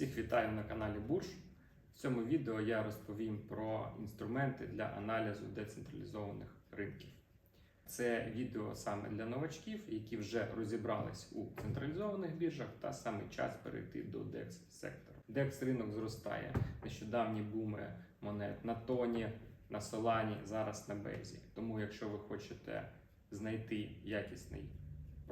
Всіх вітаю на каналі Бурж. В цьому відео я розповім про інструменти для аналізу децентралізованих ринків. Це відео саме для новачків, які вже розібрались у централізованих біржах, та саме час перейти до DEX сектору. DEX ринок зростає. Нещодавні буми монет на тоні, на солані, зараз на безі. Тому, якщо ви хочете знайти якісний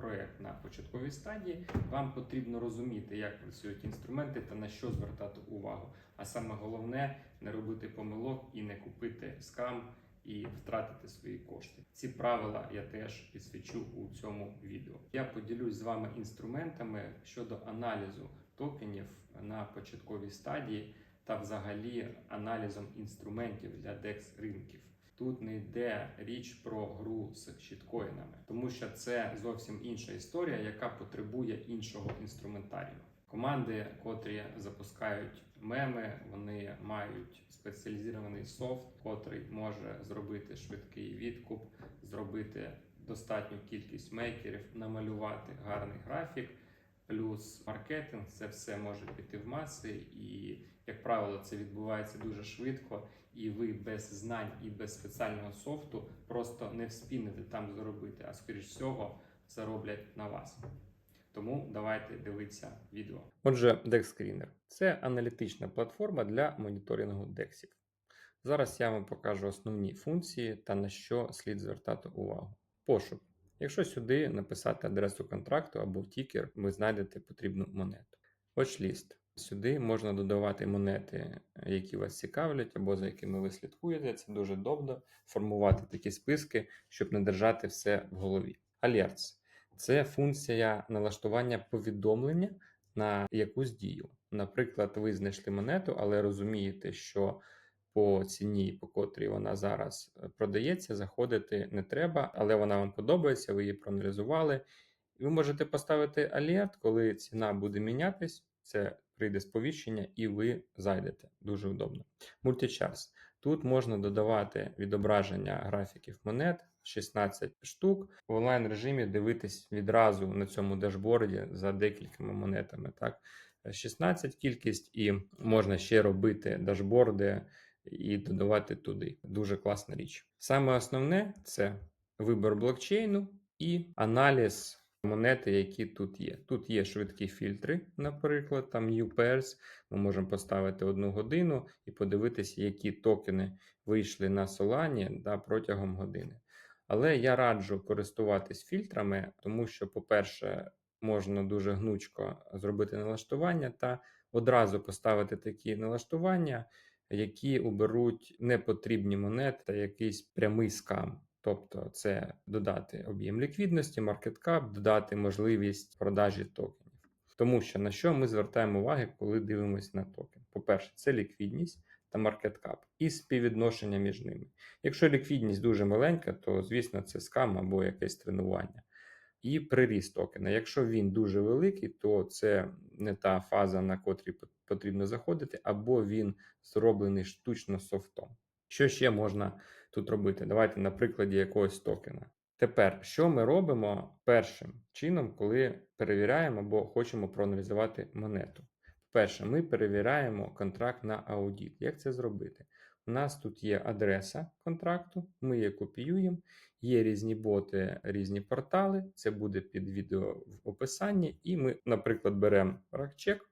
проект на початковій стадії, вам потрібно розуміти, як працюють інструменти та на що звертати увагу. А саме головне не робити помилок і не купити скам і втратити свої кошти. Ці правила я теж підсвічу у цьому відео. Я поділюсь з вами інструментами щодо аналізу токенів на початковій стадії та взагалі аналізом інструментів для DEX ринків. Тут не йде річ про гру з щиткоїнами, тому що це зовсім інша історія, яка потребує іншого інструментарію. Команди, котрі запускають меми, вони мають спеціалізований софт, котрий може зробити швидкий відкуп, зробити достатню кількість мейкерів, намалювати гарний графік. Плюс маркетинг це все може піти в маси, і, як правило, це відбувається дуже швидко, і ви без знань і без спеціального софту просто не вспінете там заробити, а скоріш всього зароблять на вас. Тому давайте дивитися відео. Отже, DexScreener – це аналітична платформа для моніторингу дексів. Зараз я вам покажу основні функції та на що слід звертати увагу. Пошук. Якщо сюди написати адресу контракту або тікер, ви знайдете потрібну монету. Watchlist. Сюди можна додавати монети, які вас цікавлять, або за якими ви слідкуєте. Це дуже добре формувати такі списки, щоб не держати все в голові. Alerts – це функція налаштування повідомлення на якусь дію. Наприклад, ви знайшли монету, але розумієте, що по ціні, по котрій вона зараз е, продається, заходити не треба, але вона вам подобається, ви її проаналізували. Ви можете поставити алерт, коли ціна буде мінятись, це прийде сповіщення, і ви зайдете. Дуже удобно. Мультичас. Тут можна додавати відображення графіків монет, 16 штук. В онлайн режимі дивитись відразу на цьому дашборді за декількома монетами. Так? 16 кількість, і можна ще робити дашборди і додавати туди. Дуже класна річ. Саме основне це вибір блокчейну і аналіз монети, які тут є. Тут є швидкі фільтри, наприклад, там Pairs. Ми можемо поставити одну годину і подивитися, які токени вийшли на Solana да, протягом години. Але я раджу користуватись фільтрами, тому що, по-перше, можна дуже гнучко зробити налаштування та одразу поставити такі налаштування, які уберуть непотрібні монети та якийсь прямий скам. Тобто, це додати об'єм ліквідності, маркеткап, додати можливість продажі токенів. Тому що на що ми звертаємо уваги, коли дивимося на токен? По-перше, це ліквідність та маркеткап і співвідношення між ними. Якщо ліквідність дуже маленька, то звісно це скам або якесь тренування. І приріст токена. Якщо він дуже великий, то це не та фаза, на котрій потрібно заходити, або він зроблений штучно софтом. Що ще можна тут робити? Давайте на прикладі якогось токена. Тепер, що ми робимо першим чином, коли перевіряємо або хочемо проаналізувати монету? Перше, ми перевіряємо контракт на аудіт. Як це зробити? У нас тут є адреса контракту, ми її копіюємо, є різні боти, різні портали. Це буде під відео в описанні. І ми, наприклад, беремо ракчек,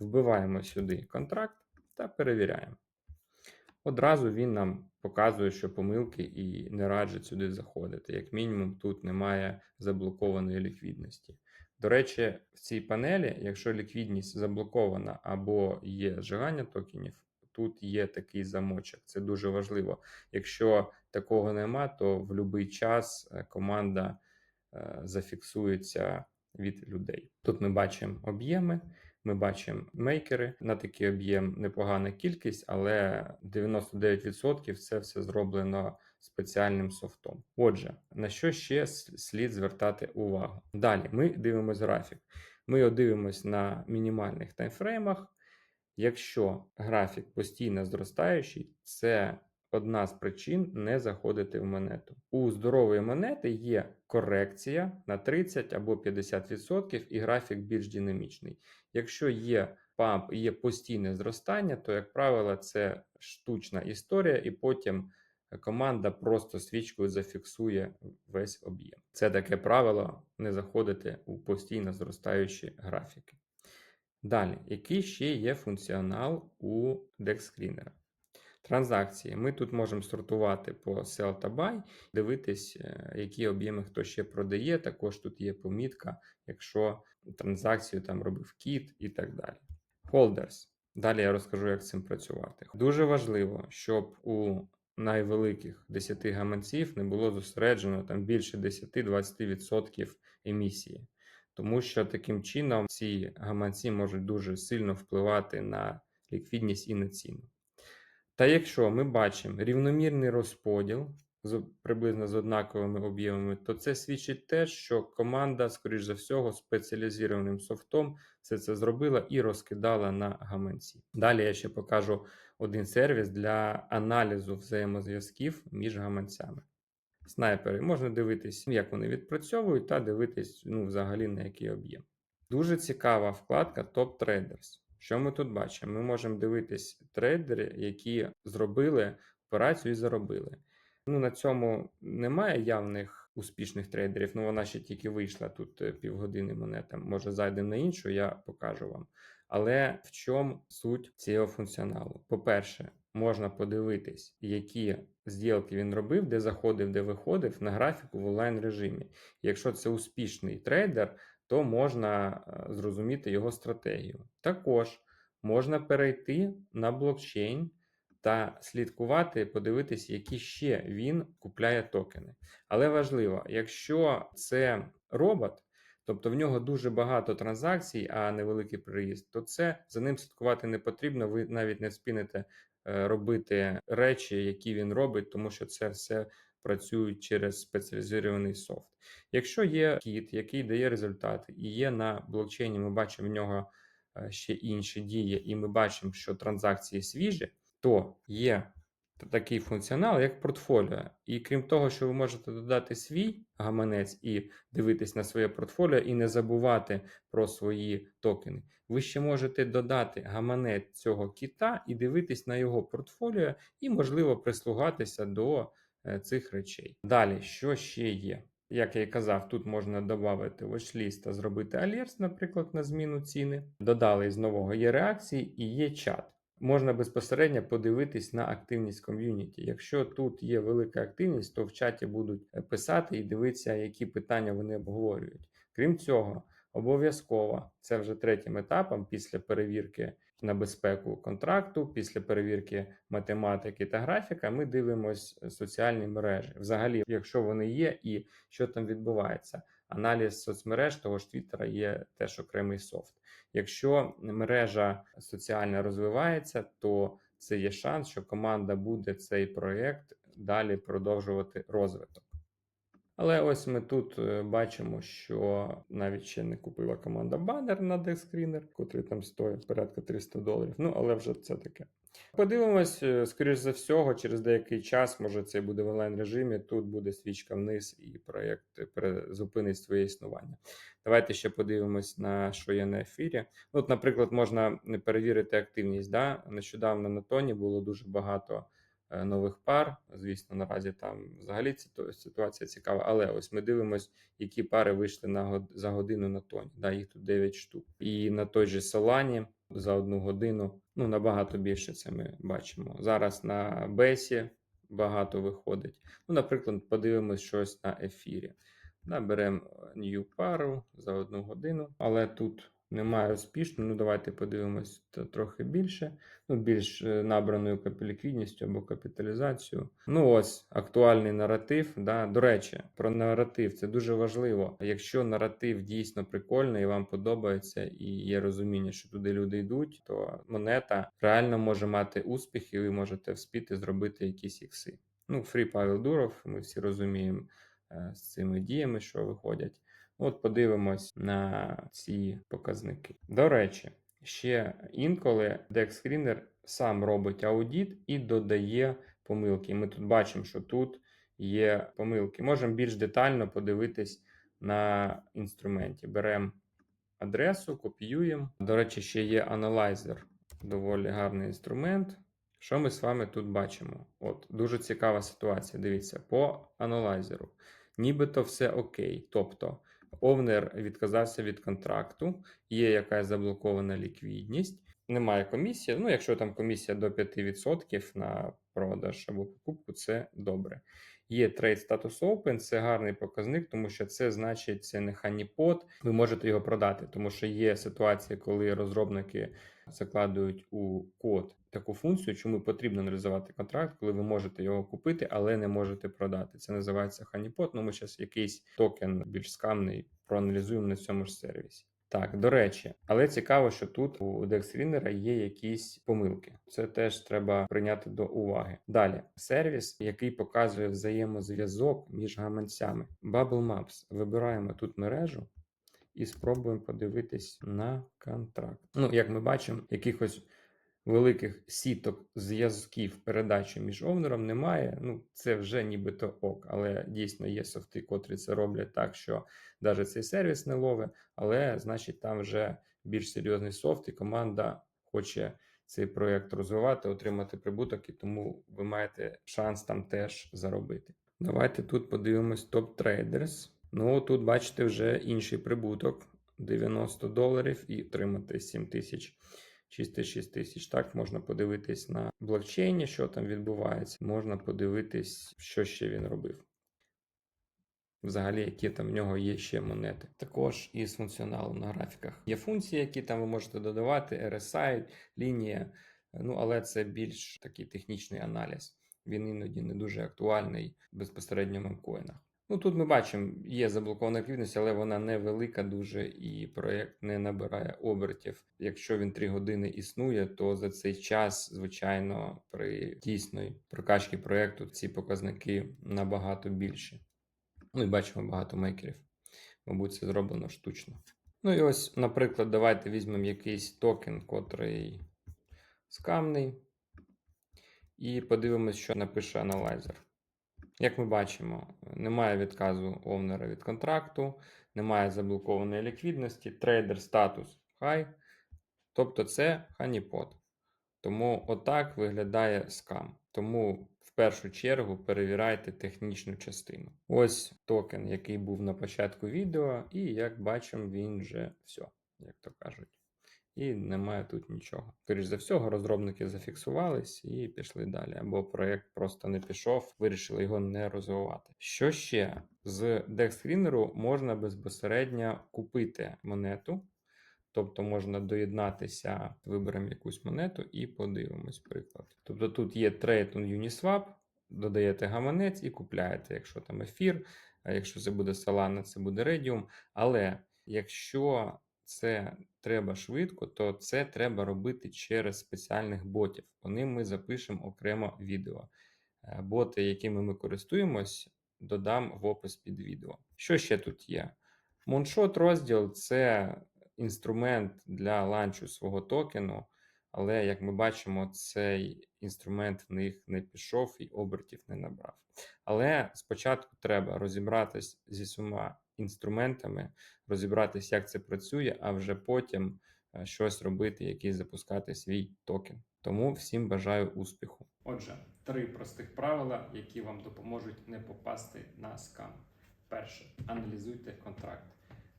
вбиваємо сюди контракт та перевіряємо. Одразу він нам показує, що помилки і не раджить сюди заходити. Як мінімум, тут немає заблокованої ліквідності. До речі, в цій панелі, якщо ліквідність заблокована або є зжигання токенів, тут є такий замочок. Це дуже важливо. Якщо такого нема, то в будь-який час е, команда е, зафіксується від людей. Тут ми бачимо об'єми, ми бачимо мейкери. На такий об'єм непогана кількість, але 99% це все зроблено спеціальним софтом. Отже, на що ще слід звертати увагу? Далі ми дивимося графік. Ми його дивимося на мінімальних таймфреймах. Якщо графік постійно зростаючий, це одна з причин не заходити в монету. У здорової монети є корекція на 30 або 50%, і графік більш динамічний. Якщо є памп і є постійне зростання, то, як правило, це штучна історія, і потім команда просто свічкою зафіксує весь об'єм. Це таке правило не заходити у постійно зростаючі графіки. Далі, який ще є функціонал у DexScreener? Транзакції. Ми тут можемо сортувати по sell та buy, дивитись, е, які об'єми хто ще продає. Також тут є помітка, якщо транзакцію там робив кіт і так далі. Holders. Далі я розкажу, як з цим працювати. Дуже важливо, щоб у найвеликих 10 гаманців не було зосереджено там більше 10-20% емісії. Тому що таким чином ці гаманці можуть дуже сильно впливати на ліквідність і на ціну. Та якщо ми бачимо рівномірний розподіл приблизно з однаковими об'ємами, то це свідчить те, що команда, скоріш за всього, спеціалізованим софтом все це зробила і розкидала на гаманці. Далі я ще покажу один сервіс для аналізу взаємозв'язків між гаманцями. Снайпери можна дивитись, як вони відпрацьовують, та дивитись ну, взагалі на який об'єм. Дуже цікава вкладка Top Traders. Що ми тут бачимо? Ми можемо дивитись трейдери, які зробили операцію і заробили. Ну, на цьому немає явних успішних трейдерів. Ну, вона ще тільки вийшла тут е, півгодини монета. Може, зайдемо на іншу, я покажу вам. Але в чому суть цього функціоналу? По-перше, можна подивитись, які зділки він робив, де заходив, де виходив на графіку в онлайн режимі. Якщо це успішний трейдер, то можна е, зрозуміти його стратегію. Також можна перейти на блокчейн та слідкувати, подивитись, які ще він купляє токени. Але важливо, якщо це робот, тобто в нього дуже багато транзакцій, а невеликий приїзд, то це за ним слідкувати не потрібно. Ви навіть не спінете е, робити речі, які він робить, тому що це все працюють через спеціалізований софт. Якщо є кіт, який дає результати, і є на блокчейні, ми бачимо в нього е, ще інші дії, і ми бачимо, що транзакції свіжі, то є такий функціонал, як портфоліо. І крім того, що ви можете додати свій гаманець і дивитись на своє портфоліо, і не забувати про свої токени. Ви ще можете додати гаманець цього кіта і дивитись на його портфоліо, і, можливо, прислугатися до цих речей. Далі, що ще є? Як я і казав, тут можна додати watchlist та зробити алерт, наприклад, на зміну ціни. Додали з нового є реакції і є чат. Можна безпосередньо подивитись на активність ком'юніті. Якщо тут є велика активність, то в чаті будуть е, писати і дивитися, які питання вони обговорюють. Крім цього, обов'язково це вже третім етапом після перевірки на безпеку контракту, після перевірки математики та графіка, ми дивимося соціальні мережі. Взагалі, якщо вони є, і що там відбувається. Аналіз соцмереж того ж Твіттера є теж окремий софт. Якщо мережа соціальна розвивається, то це є шанс, що команда буде цей проєкт далі продовжувати розвиток. Але ось ми тут е, бачимо, що навіть ще не купила команда банер на DexScreener, котрий там стоїть порядка 300 доларів. Ну, але вже це таке. Подивимось, е, скоріш за всього, через деякий час, може це буде в онлайн режимі. Тут буде свічка вниз, і проєкт зупинить своє існування. Давайте ще подивимось на що є на ефірі. От, наприклад, можна перевірити активність. Да? Нещодавно на тоні було дуже багато. Е, нових пар. Звісно, наразі там взагалі ситуація цікава. Але ось ми дивимося, які пари вийшли на за годину на тоні. Да, Їх тут 9 штук. І на той же Солані за одну годину ну набагато більше це ми бачимо. Зараз на Бесі багато виходить. Ну, Наприклад, подивимось щось на ефірі. Наберемо new пару за одну годину, але тут немає успішно. Ну, давайте подивимось трохи більше. Ну, більш е, набраною ліквідністю або капіталізацію. Ну, ось актуальний наратив. Да? До речі, про наратив це дуже важливо. Якщо наратив дійсно прикольний і вам подобається, і є розуміння, що туди люди йдуть, то монета реально може мати успіх, і ви можете вспіти зробити якісь ікси. Ну, Фрі Павел Дуров, ми всі розуміємо е, з цими діями, що виходять. От подивимось на ці показники. До речі, ще інколи DexScreener сам робить аудіт і додає помилки. Ми тут бачимо, що тут є помилки. Можемо більш детально подивитись на інструменті. Беремо адресу, копіюємо. До речі, ще є аналайзер, доволі гарний інструмент. Що ми з вами тут бачимо? От дуже цікава ситуація. Дивіться, по аналайзеру. Нібито все окей. Тобто, овнер відказався від контракту, є якась заблокована ліквідність, немає комісії. Ну, якщо там комісія до 5% на продаж або покупку, це добре. Є Trade Status Open, це гарний показник, тому що це значить це не ханіпот. Ви можете його продати, тому що є ситуація, коли розробники закладують у код таку функцію, чому потрібно аналізувати контракт, коли ви можете його купити, але не можете продати. Це називається ханіпот. Ну, ми зараз якийсь токен більш скамний проаналізуємо на цьому ж сервісі. Так, до речі, але цікаво, що тут у DexRinner є якісь помилки. Це теж треба прийняти до уваги. Далі, сервіс, який показує взаємозв'язок між гаманцями. Bubble Maps. Вибираємо тут мережу і спробуємо подивитись на контракт. Ну, як ми бачимо, якихось великих сіток зв'язків передачі між овнером немає. Ну, це вже нібито ок, але дійсно є софти, котрі це роблять так, що навіть цей сервіс не ловить, але значить там вже більш серйозний софт, і команда хоче цей проєкт розвивати, отримати прибуток, і тому ви маєте шанс там теж заробити. Давайте тут подивимось топ трейдерс. Ну, тут бачите вже інший прибуток 90 доларів і отримати 7 тисяч 6 тисяч. Так, можна подивитись на блокчейні, що там відбувається. Можна подивитись, що ще він робив. Взагалі, які там в нього є ще монети. Також із функціоналом на графіках. Є функції, які там ви можете додавати, RSI, лінія. Ну, але це більш такий технічний аналіз. Він іноді не дуже актуальний безпосередньо в мемкоїнах. Ну тут ми бачимо, є заблокована ліквідність, але вона невелика дуже, і проєкт не набирає обертів. Якщо він 3 години існує, то за цей час, звичайно, при дійсної прокачці проєкту ці показники набагато більші. Ну і бачимо багато мейкерів. Мабуть, це зроблено штучно. Ну і ось, наприклад, давайте візьмемо якийсь токен, котрий скамний, і подивимось, що напише аналайзер. Як ми бачимо, немає відказу овнера від контракту, немає заблокованої ліквідності, трейдер статус хай. Тобто це ханіпот. Тому отак виглядає скам. Тому в першу чергу перевіряйте технічну частину. Ось токен, який був на початку відео, і як бачимо, він вже все, як то кажуть. І немає тут нічого. Скоріш за всього, розробники зафіксувались і пішли далі. Або проєкт просто не пішов, вирішили його не розвивати. Що ще? З DexScreener можна безпосередньо купити монету, тобто можна доєднатися, виберемо якусь монету і подивимось приклад. Тобто тут є Trade on Uniswap, додаєте гаманець і купляєте, якщо там ефір, а якщо це буде Solana, це буде Redium. Але якщо це треба швидко, то це треба робити через спеціальних ботів. По ним ми запишемо окремо відео. Е, Боти, якими ми користуємось, додам в опис під відео. Що ще тут є? Moonshot розділ це інструмент для ланчу свого токену, але як ми бачимо, цей інструмент в них не пішов і обертів не набрав. Але спочатку треба розібратись зі всіма інструментами, розібратись, як це працює, а вже потім е, щось робити, який запускати свій токен. Тому всім бажаю успіху. Отже, три простих правила, які вам допоможуть не попасти на скам. Перше, аналізуйте контракт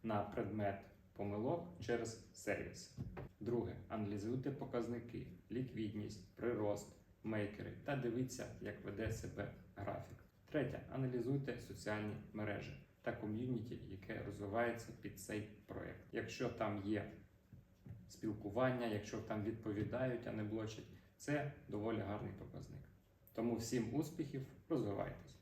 на предмет помилок через сервіс. Друге, аналізуйте показники, ліквідність, прирост, мейкери та дивіться, як веде себе графік. Третє, аналізуйте соціальні мережі та ком'юніті, яке розвивається під цей проект. Якщо там є спілкування, якщо там відповідають, а не блочать, це доволі гарний показник. Тому всім успіхів, розвивайтесь!